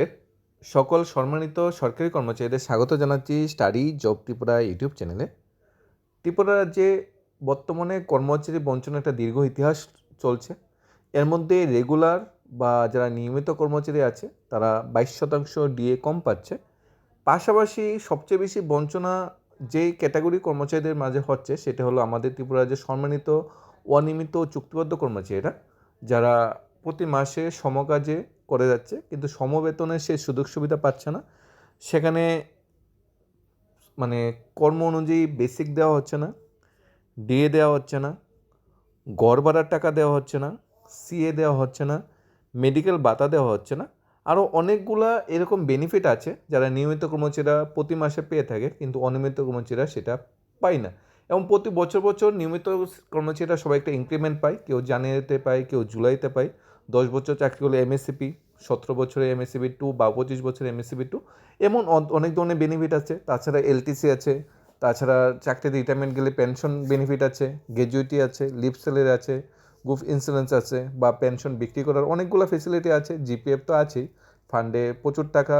এর সকল সম্মানিত সরকারি কর্মচারীদের স্বাগত জানাচ্ছি স্টাডি জব ত্রিপুরা ইউটিউব চ্যানেলে। ত্রিপুরা রাজ্যে বর্তমানে কর্মচারী বঞ্চনের একটা দীর্ঘ ইতিহাস চলছে। এর মধ্যে রেগুলার বা যারা নিয়মিত কর্মচারী আছে, তারা বাইশ শতাংশ ডিএ কম পাচ্ছে। পাশাপাশি সবচেয়ে বেশি বঞ্চনা যেই ক্যাটাগরি কর্মচারীদের মাঝে হচ্ছে, সেটা হলো আমাদের ত্রিপুরা রাজ্যের সম্মানিত অনিয়মিত চুক্তিবদ্ধ কর্মচারীরা, যারা প্রতি মাসে সমকাজে করে যাচ্ছে, কিন্তু সমবেতনে সে সুযোগ সুবিধা পাচ্ছে না। সেখানে মানে কর্ম অনুযায়ী বেসিক দেওয়া হচ্ছে না ডিএ দেওয়া হচ্ছে না, গড় ভাড়ার টাকা দেওয়া হচ্ছে না সিএ দেওয়া হচ্ছে না মেডিকেল ভাতা দেওয়া হচ্ছে না। আরও অনেকগুলা এরকম বেনিফিট আছে যারা নিয়মিত কর্মচারীরা প্রতি মাসে পেয়ে থাকে, কিন্তু অনিয়মিত কর্মচারীরা সেটা পায় না। এবং প্রতি বছর বছর নিয়মিত কর্মচারীরা সবাই একটা ইনক্রিমেন্ট পায়, কেউ জানুয়ারিতে পায়, কেউ জুলাইতে পায়। দশ বছর চাকরি করলে এমএসসিপি সতেরো বছরে এমএসসিবি টু বা পঁচিশ বছরে এমএসসিবি টু এমন অনেক ধরনের বেনিফিট আছে। তাছাড়া এলটিসি আছে, তাছাড়া চাকরিতে রিটায়ারমেন্ট গেলে পেনশন বেনিফিট আছে গ্র্যাজুইটি আছে লিভ স্যালারি আছে গ্রুপ ইন্স্যুরেন্স আছে বা পেনশন বিক্রি করার অনেকগুলো ফেসিলিটি আছে জিপিএফ তো আছেই। ফান্ডে প্রচুর টাকা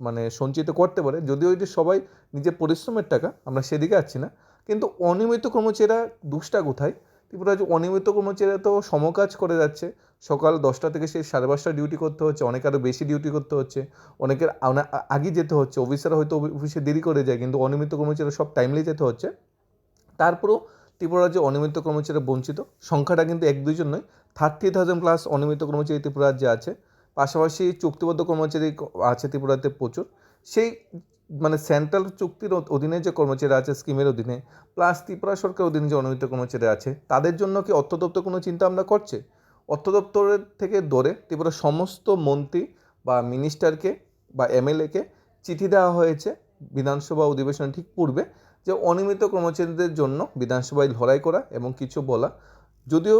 মানে সঞ্চিত করতে পারে, যদিও এটি সবাই নিজের পরিশ্রমের টাকা, আমরা সেদিকে আসছি না। কিন্তু অনিয়মিত কর্মচারীরা দুষ্টা কোথায়? ত্রিপুরা যে অনিয়মিত কর্মচারীরা তো সমকাজ করে যাচ্ছে। সকাল দশটা থেকে সেই সাড়ে পাঁচটা ডিউটি করতে হচ্ছে, অনেক আরও বেশি ডিউটি করতে হচ্ছে, অনেকের আগে যেতে হচ্ছে অফিসার হয়তো অফি- অফিসে দেরি করে যায়, কিন্তু অনিয়মিত কর্মচারীরা সব টাইমলি যেতে হচ্ছে। তারপরেও ত্রিপুরা রাজ্যে অনিয়মিত কর্মচারী বঞ্চিত। সংখ্যাটা কিন্তু এক দুইজন নয় থার্টি থাউজেন্ড প্লাস অনিয়মিত কর্মচারী ত্রিপুরা রাজ্যে আছে। পাশাপাশি চুক্তিবদ্ধ কর্মচারী আছে ত্রিপুরাতে প্রচুর। সেই মানে সেন্ট্রাল চুক্তির অধীনে যে কর্মচারী আছে, স্কিমের অধীনে প্লাস ত্রিপুরা সরকার অধীনে যে অনিয়মিত কর্মচারী আছে, তাদের জন্য কি অর্থ দপ্তর কোনো চিন্তা ভাবনা করছে? অর্থ দপ্তরের থেকে ধরে ত্রিপুরার সমস্ত মন্ত্রী বা মিনিস্টারকে বা এমএলএকে চিঠি দেওয়া হয়েছে বিধানসভা অধিবেশনের ঠিক পূর্বে যে অনিয়মিত কর্মচারীদের জন্য বিধানসভায় লড়াই করা এবং কিছু বলা। যদিও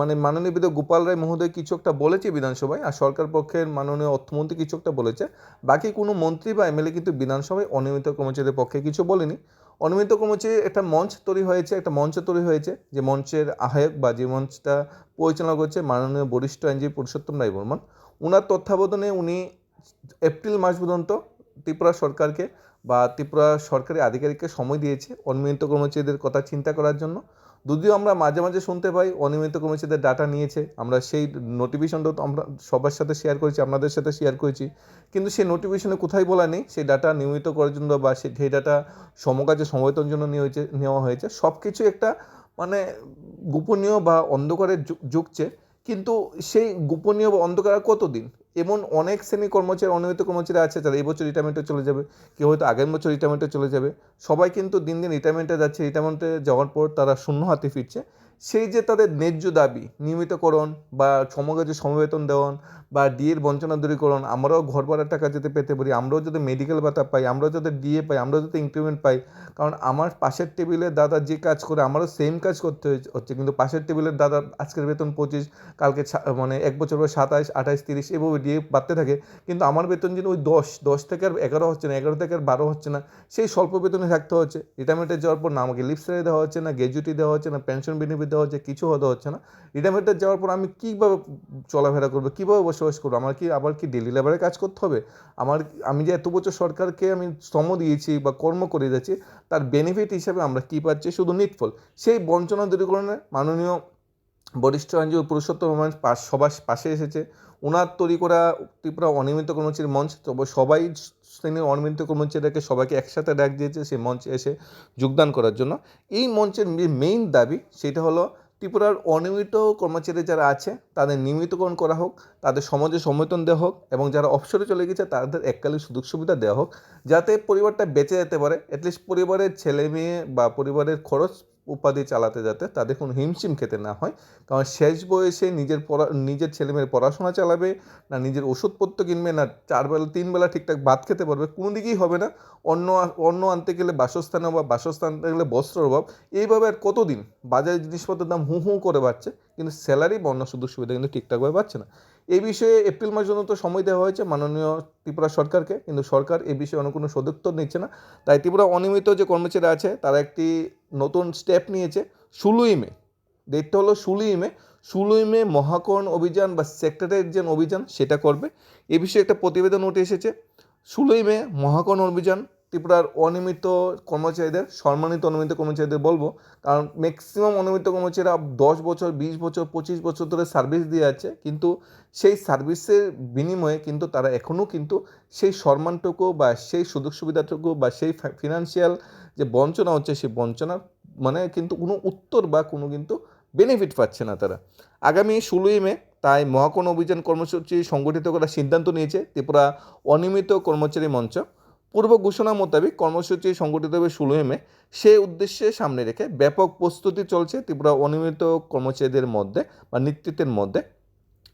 মানে মাননীয় বিধায়ক গোপাল রায় মহোদয় কিছু একটা বলেছে বিধানসভায়, আর সরকার পক্ষের মাননীয় অর্থমন্ত্রী কিছু একটা বলেছে। বাকি কোনো মন্ত্রী বা এমএলএ কিন্তু বিধানসভায় অনিয়মিত কর্মচারীদের পক্ষে কিছু বলেনি। অনিয়মিত কর্মচারী একটা মঞ্চ তৈরি হয়েছে, একটা মঞ্চ তৈরি হয়েছে, যে মঞ্চের আহ্বায়ক বা যে মঞ্চটা পরিচালনা করছে মাননীয় বরিষ্ঠ আইনজীবী পুরুষোত্তম রায় বর্মন। ওনার তত্ত্বাবধানে উনি এপ্রিল মাস পর্যন্ত ত্রিপুরা সরকারকে বা ত্রিপুরা সরকারি আধিকারিককে সময় দিয়েছে অনিয়মিত কর্মচারীদের কথা চিন্তা করার জন্য। যদিও আমরা মাঝে মাঝে শুনতে পাই, অনিয়মিত কর্মচারীদের ডাটা নিয়েছে। আমরা সেই নোটিফিকেশনটা আমরা সবার সাথে শেয়ার করেছি, আপনাদের সাথে শেয়ার করেছি। কিন্তু সেই নোটিফিকেশনে কোথায় বলা নেই, সেই ডাটা নিয়মিত করার জন্য বা সেই ডাটা সমকাজে সমবেতন জন্য নিয়ে হয়েছে, নেওয়া হয়েছে। সব কিছু একটা মানে গোপনীয় বা অন্ধকারে ঝুঁকছে কিন্তু সেই গোপনীয় বা অন্ধকার কতদিন? এমন অনেক শ্রেণি কর্মচারী অনিয়মিত কর্মচারী আছে যারা এবছর বছর রিটায়ারমেন্টে চলে যাবে, কেউ হয়তো আগের বছর রিটায়ারমেন্টে চলে যাবে। সবাই কিন্তু দিন দিন রিটায়ারমেন্টে যাচ্ছে রিটায়ারমেন্টে যাওয়ার পর তারা শূন্য হাতে ফিরছে। সেই যে তাদের ন্যায্য দাবি, নিয়মিতকরণ বা সমকাজে সমবেতন দেওয়ান বা ডিএর বঞ্চনা দূরীকরণ, আমরাও ঘর ভাড়ার টাকা যেতে পেতে পারি, আমরাও যদি মেডিকেল ভাতা পাই, আমরাও যাতে ডিএ পাই, আমরাও যাতে ইনক্রিমেন্ট পাই। কারণ আমার পাশের টেবিলের দাদা যে কাজ করে, আমারও সেম কাজ করতে হচ্ছে কিন্তু পাশের টেবিলের দাদা আজকের বেতন পঁচিশ, কালকে মানে এক বছর পর সাতাইশ আঠাইশ তিরিশ, এভাবে ডিএ বাড়তে থাকে। কিন্তু আমার বেতন যেন ওই দশ দশ থেকে আর এগারো হচ্ছে না, এগারো থেকে আর বারো হচ্ছে না, সেই স্বল্প বেতনে থাকতে হচ্ছে। রিটায়ারমেন্টে যাওয়ার পর না আমাকে লিভ স্যালারি দেওয়া হচ্ছে না গ্র্যাজুইটি দেওয়া হচ্ছে না পেনশন বেনিফিট দেওয়া হচ্ছে কিছু হতে হচ্ছে না রিটায়ারমেন্টে যাওয়ার পর আমি কীভাবে চলাফেরা করব, কীভাবে বসবাস করব, আমার কি আবার কি ডেলি লেবারে কাজ করতে হবে? আমার, আমি যে এত বছর সরকারকে আমি শ্রম দিয়েছি বা কর্ম করে যাচ্ছি, তার বেনিফিট হিসাবে আমরা কী পাচ্ছি? শুধু নিটফল সেই বঞ্চনা দূরীকরণে মাননীয় বরিষ্ঠ আইনজীবী পুরুষোত্তম রহমান পাশ, সবার পাশে এসেছে। ওনার তৈরি করা ত্রিপুরা অনিয়মিত কর্মচারী মঞ্চ, তবে সবাই শ্রেণির অনিয়মিত কর্মচারীদেরকে সবাইকে একসাথে ডাক দিয়েছে সেই মঞ্চে এসে যোগদান করার জন্য। এই মঞ্চের মেইন দাবি সেটা হলো ত্রিপুরার অনিয়মিত কর্মচারী যারা আছে তাদের নিয়মিতকরণ করা হোক, তাদের সমাজে সমর্থন দেওয়া হোক এবং যারা অবসরে চলে গেছে তাদের এককালীন সুযোগ সুবিধা দেওয়া হোক, যাতে পরিবারটা বেঁচে যেতে পারে। অ্যাটলিস্ট পরিবারের ছেলে মেয়ে বা পরিবারের খরচ উপাধি চালাতে যাতে তাদের কোনো হিমশিম খেতে না হয়। কারণ শেষ বয়সে নিজের পড়া, নিজের ছেলেমেয়ের পড়াশোনা চালাবে, না নিজের ওষুধপত্র কিনবে, না চার বেলা, তিন বেলা ঠিকঠাক ভাত খেতে পারবে, কোনো দিকেই হবে না। অন্য অন্য আনতে গেলে বাসস্থানের অভাব, বাসস্থান আনতে গেলে বস্ত্রের অভাব, এইভাবে আর কতদিন? বাজারে জিনিসপত্রের দাম হু হু করে বাড়ছে। কিন্তু স্যালারি বা অন্য সুযোগ সুবিধা কিন্তু ঠিকঠাকভাবে পাচ্ছে না। এই বিষয়ে এপ্রিল মাস পর্যন্ত সময় দেওয়া হয়েছে মাননীয় ত্রিপুরা সরকারকে, কিন্তু সরকার এই বিষয়ে অন্য কোনো সদুত্তর নিচ্ছে না। তাই ত্রিপুরা অনিয়মিত যে কর্মচারী আছে, তারা একটি নতুন স্টেপ নিয়েছে ষোলোই মে। ডেটটা হলো ষোলোই মে। ষোলোই মে মহাকরণ অভিযান বা সেক্রেটারির যে অভিযান, সেটা করবে। এ বিষয়ে একটা প্রতিবেদন উঠে এসেছে। ষোলোই মে মহাকরণ অভিযান ত্রিপুরার অনিয়মিত কর্মচারীদের, সম্মানিত অনিয়মিত কর্মচারীদের বলব, কারণ ম্যাক্সিমাম অনিয়মিত কর্মচারীরা দশ বছর, বিশ বছর, পঁচিশ বছর ধরে সার্ভিস দিয়ে আছে, কিন্তু সেই সার্ভিসের বিনিময়ে কিন্তু তারা এখনও কিন্তু সেই সম্মানটুকু বা সেই সুযোগ সুবিধাটুকু বা সেই ফিনান্সিয়াল যে বঞ্চনা হচ্ছে, সেই বঞ্চনার মানে কিন্তু কোনো উত্তর বা কোনো কিন্তু বেনিফিট পাচ্ছে না তারা। আগামী ষোলোই মে তাই মহাকরণ অভিযান কর্মসূচি সংগঠিত করার সিদ্ধান্ত নিয়েছে ত্রিপুরা অনিয়মিত কর্মচারী মঞ্চ। পূর্ব ঘোষণা মোতাবেক কর্মসূচি সংগঠিত হবে ষোলোই মে। সে উদ্দেশ্যে সামনে রেখে ব্যাপক প্রস্তুতি চলছে ত্রিপুরা অনিয়মিত কর্মচারীদের মধ্যে বা নেতৃত্বের মধ্যে।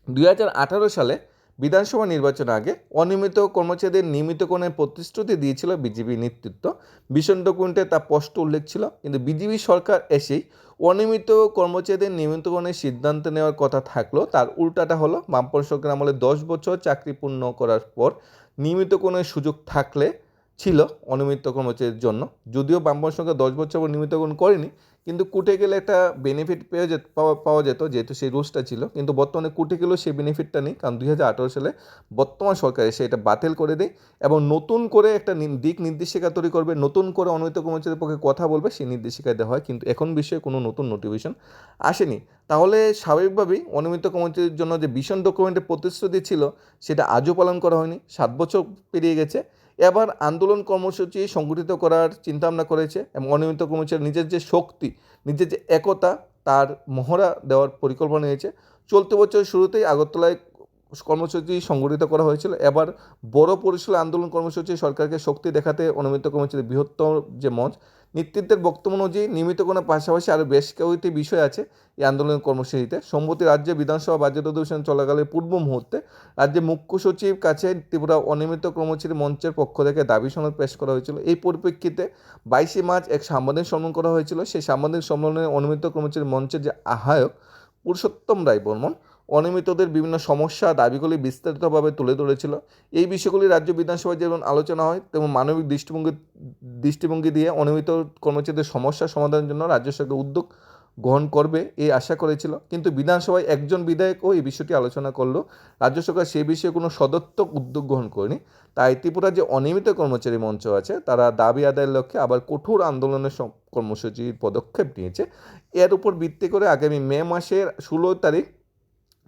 দুই হাজার আঠারো সালে বিধানসভা নির্বাচন আগে অনিয়মিত কর্মচারীদের নিয়মিতকরণের প্রতিশ্রুতি দিয়েছিল বিজেপি নেতৃত্ব। ভীষণ ডকুমেন্টে তা স্পষ্ট উল্লেখ ছিল, কিন্তু বিজেপি সরকার এসেই অনিয়মিত কর্মচারীদের নিয়মিতকরণের সিদ্ধান্ত নেওয়ার কথা থাকলেও তার উল্টাটা হলো বামপন সরকার আমলে দশ বছর চাকরি পূর্ণ করার পর নিয়মিতকরণের সুযোগ থাকলে ছিল অনিয়মিত কর্মচারীর জন্য। যদিও বামপন সরকার দশ বছর পর নিয়মিতকরণ করেনি, কিন্তু কুটে গেলে একটা বেনিফিট পেয়ে যেত, পাওয়া যেত, যেহেতু সেই রুলসটা ছিল। কিন্তু বর্তমানে কুটে গেলেও সেই বেনিফিটটা নেই, কারণ দুই হাজার আঠারো সালে বর্তমান সরকার এসে এটা বাতিল করে দেয় এবং নতুন করে একটা দিক নির্দেশিকা তৈরি করবে, নতুন করে অনিয়মিত কর্মচারীর পক্ষে কথা বলবে, সেই নির্দেশিকা দেওয়া হয়। কিন্তু এখন বিষয়ে কোনো নতুন নোটিফিকেশন আসেনি। তাহলে স্বাভাবিকভাবেই অনিয়মিত কর্মচারীর জন্য যে ভীষণ ডকুমেন্টের প্রতিশ্রুতি ছিল, সেটা আজও পালন করা হয়নি, সাত বছর পেরিয়ে গেছে। এবার আন্দোলন কর্মসূচি সংগঠিত করার চিন্তাভাবনা করেছে এবং অনিয়মিত কর্মসূচির নিজের যে শক্তি, নিজের যে একতা, তার মহড়া দেওয়ার পরিকল্পনা নিয়েছে। চলতি বছর শুরুতেই আগরতলায় কর্মসূচি সংগঠিত করা হয়েছিল। এবার বড় পরিসরে আন্দোলন কর্মসূচি সরকারকে শক্তি দেখাতে অনিয়মিত কর্মসূচির বৃহত্তর যে মঞ্চ নেতৃত্বের বক্তব্য অনুযায়ী নিয়মিতকরণের পাশাপাশি আরও বেশ কয়েকটি বিষয় আছে এই আন্দোলনের কর্মসূচিতে। সম্প্রতি রাজ্যে বিধানসভা বাজেট অধিবেশন চলাকালে পূর্ব মুহূর্তে রাজ্যের মুখ্য সচিব কাছে ত্রিপুরা অনিয়মিত কর্মচারী মঞ্চের পক্ষ থেকে দাবি সনদ পেশ করা হয়েছিল। এই পরিপ্রেক্ষিতে বাইশে মার্চ এক সাংবাদিক সম্মেলন করা হয়েছিল। সেই সাংবাদিক সম্মেলনে অনিয়মিত কর্মচারী মঞ্চের যে আহ্বায়ক পুরুষোত্তম রায় বর্মন অনিয়মিতদের বিভিন্ন সমস্যা দাবিগুলি বিস্তারিতভাবে তুলে ধরেছিল। এই বিষয়গুলি রাজ্য বিধানসভায় যেমন আলোচনা হয়, তেমন মানবিক দৃষ্টিভঙ্গি দৃষ্টিভঙ্গি দিয়ে অনিয়মিত কর্মচারীদের সমস্যা সমাধানের জন্য রাজ্য সরকার উদ্যোগ গ্রহণ করবে এই আশা করেছিল। কিন্তু বিধানসভায় একজন বিধায়কও এই বিষয়টি আলোচনা করল। রাজ্য সরকার সেই বিষয়ে কোনো সদর্থক উদ্যোগ গ্রহণ করেনি। তাই ত্রিপুরার যে অনিয়মিত কর্মচারী মঞ্চ আছে, তারা দাবি আদায়ের লক্ষ্যে আবার কঠোর আন্দোলনের কর্মসূচির পদক্ষেপ নিয়েছে। এর উপর ভিত্তি করে আগামী মে মাসের ষোলো তারিখ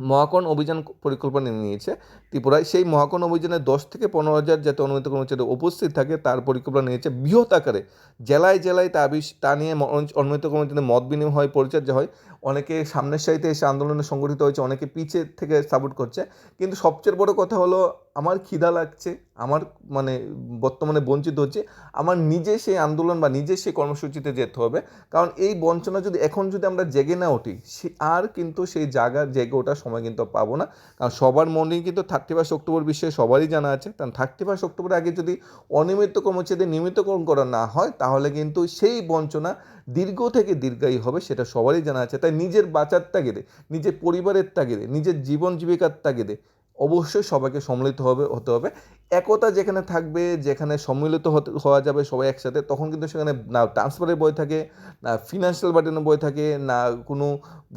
মহাকরণ অভিযান পরিকল্পনা নিয়েছে ত্রিপুরায়। সেই মহাকরণ অভিযানে দশ থেকে পনেরো হাজার যাতে অনুমিত কর্মচারী উপস্থিত থাকে, তার পরিকল্পনা নিয়েছে বৃহৎ আকারে। জেলায় জেলায় তা বিষ- তা নিয়ে অনুমিত কর্মচারীদের মত বিনিময় হয়, পরিচর্যা হয়। অনেকে সামনের সারিতে এসে আন্দোলনে সংগঠিত হয়েছে, অনেকে পিছিয়ে থেকে সাপোর্ট করছে। কিন্তু সবচেয়ে বড় কথা হলো আমার খিদা লাগছে, আমার মানে বর্তমানে বঞ্চিত হচ্ছে, আমার নিজে সেই আন্দোলন বা নিজে সেই কর্মসূচিতে যেতে হবে। কারণ এই বঞ্চনা যদি এখন যদি আমরা জেগে না উঠি, সে আর কিন্তু সেই জায়গা জেগে ওঠার সময় কিন্তু পাবো না। কারণ সবার মনেই কিন্তু থার্টি ফার্স্ট অক্টোবর বিষয়ে সবারই জানা আছে। কারণ থার্টি ফার্স্ট অক্টোবর আগে যদি অনিয়মিত কর্মচারীদের নিয়মিতকরণ করা না হয়, তাহলে কিন্তু সেই বঞ্চনা দীর্ঘ থেকে দীর্ঘায়ী হবে সেটা সবারই জানা আছে। তাই নিজের বাঁচার তাগিদে, নিজের পরিবারের তাগিদে, নিজের জীবন জীবিকার তাগিদে অবশ্যই সবাইকে সম্মিলিত হবে, হতে হবে। একতা যেখানে থাকবে, যেখানে সম্মিলিত হতে, হওয়া যাবে সবাই একসাথে, তখন কিন্তু সেখানে না ট্রান্সফারের বই থাকে, না ফিনান্সিয়াল বার্ডেনের বই থাকে, না কোনো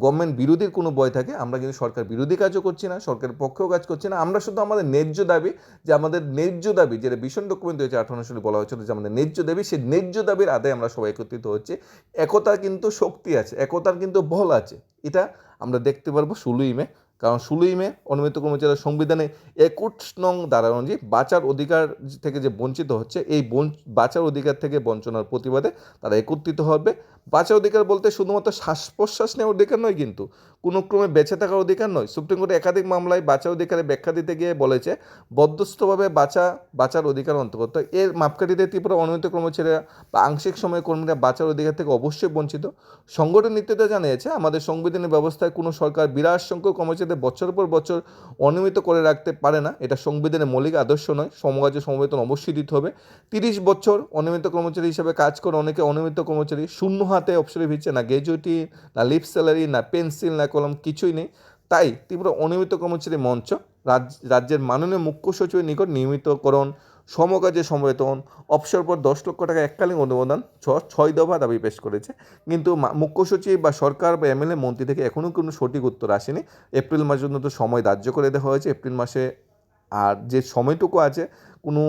গভর্নমেন্ট বিরোধীর কোনো বই থাকে। আমরা কিন্তু সরকার বিরোধী কাজও করছি না, সরকারের পক্ষেও কাজ করছি না। আমরা শুধু আমাদের ন্যায্য দাবি যে আমাদের ন্যায্য দাবি, যেটা ভীষণ ডকুমেন্ট হয়েছে আঠারো সালে বলা হয়েছিল যে আমাদের ন্যায্য দাবি, সেই ন্যায্য দাবির আদায় আমরা সবাই একত্রিত হচ্ছে। একতার কিন্তু শক্তি আছে, একতার কিন্তু বল আছে। এটা আমরা দেখতে পারব ষোলোই মে। কারণ ষোলোই মে অনুমিত কর্মচারীরা সংবিধানে একুশ নং দ্বারা অনুযায়ী বাঁচার অধিকার থেকে যে বঞ্চিত হচ্ছে, এই বাঁচার অধিকার থেকে বঞ্চনার প্রতিবাদে তারা একত্রিত হবে। বাঁচার অধিকার বলতে শুধুমাত্র শ্বাস প্রশ্বাস নেওয়ার অধিকার নয় কিন্তু কোনো ক্রমে বেঁচে থাকার অধিকার নয়। সুপ্রিম কোর্টে একাধিক মামলায় বাঁচা অধিকারে ব্যাখ্যা দিতে গিয়ে বলেছে, বদ্ধস্থভাবে বাঁচা, বাঁচার অধিকার অন্তর্গত। এর মাপকাঠিতে ত্রিপুরা অনুমিত কর্মচারীরা বা আংশিক সময় কর্মীরা বাঁচার অধিকার থেকে অবশ্যই বঞ্চিত। সংগঠন নীতিতে জানিয়েছে, আমাদের সংবিধানের ব্যবস্থায় কোনো সরকার বিরাট সংখ্যক কর্মচারীদের বছর পর বছর অনিয়মিত করে রাখতে পারে না। এটা সংবিধানের মৌলিক আদর্শ নয়। সমকাজে সমবেতন অবশ্যই দিতে হবে। তিরিশ বছর অনিয়মিত কর্মচারী হিসেবে কাজ করে অনেকে অনিয়মিত কর্মচারী শূন্য হাতে অবসরে ফিরছে, না গ্র্যাজুয়েটি, না লিপ স্যালারি, না পেন্সিল না কলম কিছুই নেই। তাই তীব্র অনিয়মিত কর্মচারী মঞ্চ রাজ্যের মাননীয় মুখ্য সচিবের নিকট নিয়মিতকরণ, সমকাজে সমবেতন অবসর পর দশ লক্ষ টাকা এককালীন অনুমোদন ছ ছয় দফা দাবি পেশ করেছে। কিন্তু মুখ্য সচিব বা সরকার বা এমএলএ মন্ত্রী থেকে এখনও কোনো সঠিক উত্তর আসেনি। এপ্রিল মাস পর্যন্ত সময় ধার্য করে দেওয়া হয়েছে। এপ্রিল মাসে আর যে সময়টুকু আছে, কোনো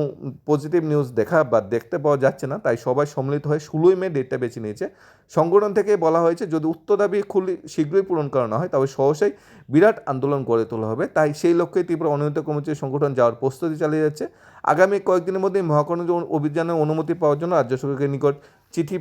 পজিটিভ নিউজ দেখা বা দেখতে পাওয়া যাচ্ছে না, তাই সবাই সম্মিলিত হয়ে ষোলোই মে ডেটটা বেছে নিয়েছে। সংগঠন থেকে বলা হয়েছে, যদি উত্তর দাবি খুলি শীঘ্রই পূরণ করা না হয়, তবে সহসাই বিরাট আন্দোলন গড়ে তোলা হবে। তাই সেই লক্ষ্যে তীব্র অনিয়মিত কর্মচারী সংগঠন যাওয়ার প্রস্তুতি চালিয়ে যাচ্ছে। আগামী কয়েকদিনের মধ্যেই মহাকর্ণ অভিযানের অনুমতি পাওয়ার জন্য রাজ্য সরকারের নিকট চিঠি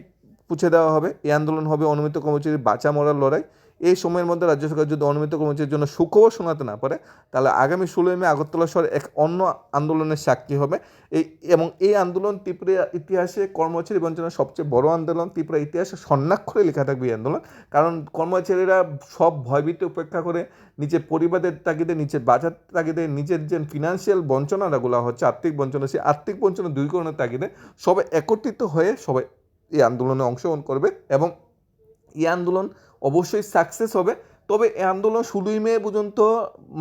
পুছে দেওয়া হবে। এই আন্দোলন হবে অনিয়মিত কর্মচারীর বাঁচা মরার লড়াই। এই সময়ের মধ্যে রাজ্য সরকার যদি অনিয়মিত কর্মচারীর জন্য সুখবর শোনাতে না পারে, তাহলে আগামী ষোলোই মে আগরতলা শহর এক অন্য আন্দোলনের সাক্ষী হবে। এই এবং এই আন্দোলন ত্রিপুরা ইতিহাসে কর্মচারী বঞ্চনার সবচেয়ে বড় আন্দোলন। ত্রিপুরা ইতিহাসে স্বর্ণাক্ষরে লেখা থাকবে এই আন্দোলন। কারণ কর্মচারীরা সব ভয়ভীতি উপেক্ষা করে নিজের পরিবারের তাগিদে, নিজের বাজার তাগিদে, নিজের যে ফিনান্সিয়াল বঞ্চনাগুলো হচ্ছে, আর্থিক বঞ্চনা, সেই আর্থিক বঞ্চনা দূরীকরণের তাগিদে সবাই একত্রিত হয়ে সবাই এই আন্দোলনে অংশগ্রহণ করবে। এবং এই আন্দোলন অবশ্যই সাকসেস হবে। তবে এই আন্দোলন ষোলোই মে পর্যন্ত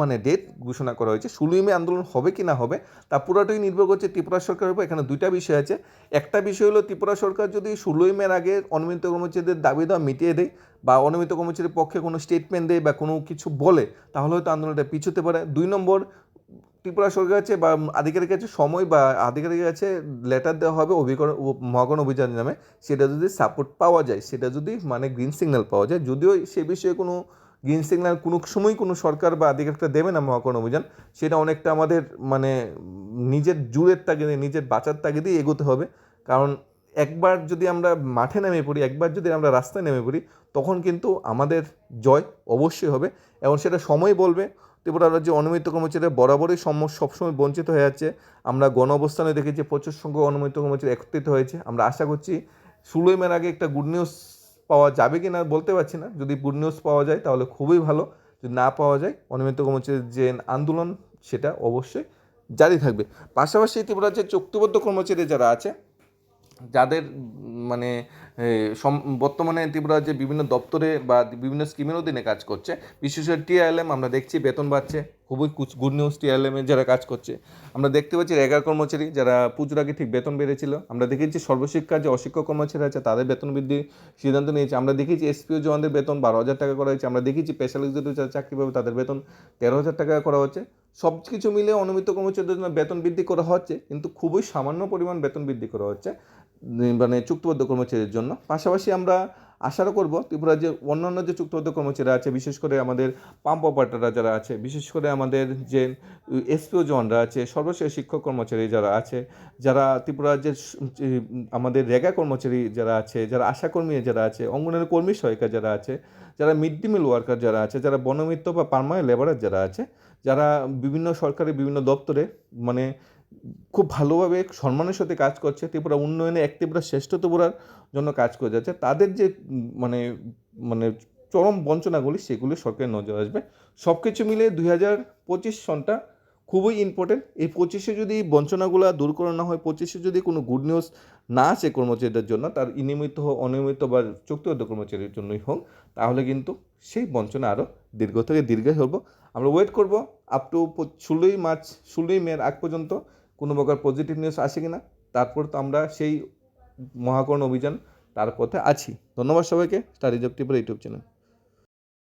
মানে ডেট ঘোষণা করা হয়েছে, ষোলোই মে আন্দোলন হবে কি না হবে, তা পুরোটাই নির্ভর করছে ত্রিপুরা সরকারের উপর। এখানে দুইটা বিষয় আছে। একটা বিষয় হলো, ত্রিপুরা সরকার যদি ষোলোই মের আগে অনিয়মিত কর্মচারীদের দাবি দেওয়া মিটিয়ে দেয় বা অনিয়মিত কর্মচারীর পক্ষে কোনো স্টেটমেন্ট দেয় বা কোনো কিছু বলে, তাহলে হয়তো আন্দোলনটা পিছুতে পারে। দুই নম্বর ত্রিপুরা সরকার কাছে বা আধিকারিকের কাছে সময় বা আধিকারিকের কাছে লেটার দেওয়া হবে অভিকরণ মহাগণ অভিযান নামে। সেটা যদি সাপোর্ট পাওয়া যায়, সেটা যদি মানে গ্রিন সিগন্যাল পাওয়া যায়, যদিও সে বিষয়ে কোনো গ্রিন সিগন্যাল কোনো সময় কোনো সরকার বা আধিকারিকটা দেবে না মহাকরণ অভিযান, সেটা অনেকটা আমাদের মানে নিজের জুড়ের তাগিদে, নিজের বাঁচার তাগিদেই এগোতে হবে। কারণ একবার যদি আমরা মাঠে নেমে পড়ি, একবার যদি আমরা রাস্তায় নেমে পড়ি, তখন কিন্তু আমাদের জয় অবশ্যই হবে এবং সেটা সময় বলবে। ত্রিপুরা রাজ্যে অনিয়মিত কর্মচারীরা বরাবরই সম, সবসময় বঞ্চিত হয়ে যাচ্ছে আমরা গণ অবস্থানে দেখেছি প্রচুর সংখ্যক অনুমিত কর্মচারী একত্রিত হয়েছে। আমরা আশা করছি ষোলোই মের আগে একটা গুড নিউজ পাওয়া যাবে কি না বলতে পারছি না। যদি গুড নিউজ পাওয়া যায় তাহলে খুবই ভালো। যদি না পাওয়া যায় অনিয়মিত কর্মচারীর যে আন্দোলন, সেটা অবশ্যই জারি থাকবে। পাশাপাশি ত্রিপুরা রাজ্যের চুক্তিবদ্ধ কর্মচারী যারা আছে যাদের মানে বর্তমানে ত্রিপুরা যে বিভিন্ন দপ্তরে বা বিভিন্ন স্কিমের অধীনে কাজ করছে। বিশেষ করে টিআইএলএম আমরা দেখছি বেতন বাড়ছে। খুবই কুচ গুড নিউজ টিআইএলএম যারা কাজ করছে। আমরা দেখতে পাচ্ছি রেগার কর্মচারী যারা পুজোর আগে ঠিক বেতন বেড়েছিল। আমরা দেখেছি সর্বশিক্ষা যে অশিক্ষক কর্মচারী আছে, তাদের বেতন বৃদ্ধির সিদ্ধান্ত নিয়েছে। আমরা দেখেছি এসপিও জওয়ানদের বেতন বারো হাজার টাকা করা হয়েছে। আমরা দেখেছি স্পেশাল এক্সিকিউটিভ যারা চাকরি পাবে, তাদের বেতন তেরো হাজার টাকা করা হচ্ছে। সব কিছু মিলে অনিয়মিত কর্মচারীদের জন্য বেতন বৃদ্ধি করা হচ্ছে, কিন্তু খুবই সামান্য পরিমাণ বেতন বৃদ্ধি করা হচ্ছে। মানে চুক্তিবদ্ধ কর্মচারীর জন্য। পাশাপাশি আমরা আশারও করব ত্রিপুরার যে অন্যান্য যে চুক্তিবদ্ধ কর্মচারীরা আছে, বিশেষ করে আমাদের পাম্প অপারেটাররা যারা আছে, বিশেষ করে আমাদের যে এসপিও জওয়ানরা আছে, সর্বশেষ শিক্ষক কর্মচারী যারা আছে, যারা ত্রিপুরা রাজ্যের যে আমাদের রেগা কর্মচারী যারা আছে, যারা আশাকর্মী যারা আছে, অঙ্গনের কর্মী সহায়িকা যারা আছে, যারা মিড ডে মিল ওয়ার্কার যারা আছে, যারা বনমিত্র বা পারমানেন্ট লেবারার যারা আছে, যারা বিভিন্ন সরকারি বিভিন্ন দপ্তরে মানে খুব ভালোভাবে সম্মানের সাথে কাজ করছে, ত্রিপুরা উন্নয়নে এক ত্রিপুরা শ্রেষ্ঠ ত্রিপুরার জন্য কাজ করে যাচ্ছে। তাদের যে মানে মানে চরম বঞ্চনাগুলি সেগুলি সরকারের নজর আসবে। সব কিছু মিলে দুই হাজার পঁচিশ সনটা খুবই ইম্পর্টেন্ট এই পঁচিশে যদি বঞ্চনাগুলো দূর করা না হয়, পঁচিশে যদি কোনো গুড নিউজ না আসে কর্মচারীদের জন্য, তার নিয়মিত হোক, অনিয়মিত বা চুক্তিবদ্ধ কর্মচারীর জন্যই হোক, তাহলে কিন্তু সেই বঞ্চনা আরও দীর্ঘ থেকে দীর্ঘ হব। আমরা ওয়েট করব আপ টু ষোলোই মার্চ, ষোলোই মে আগ পর্যন্ত। কোনো প্রকার পজিটিভ নিউজ আসে কি না তারপর তো আমরা সেই মহাকরণ অভিযান তার পথে আছি। ধন্যবাদ সবাইকে studies of tipper YouTube channel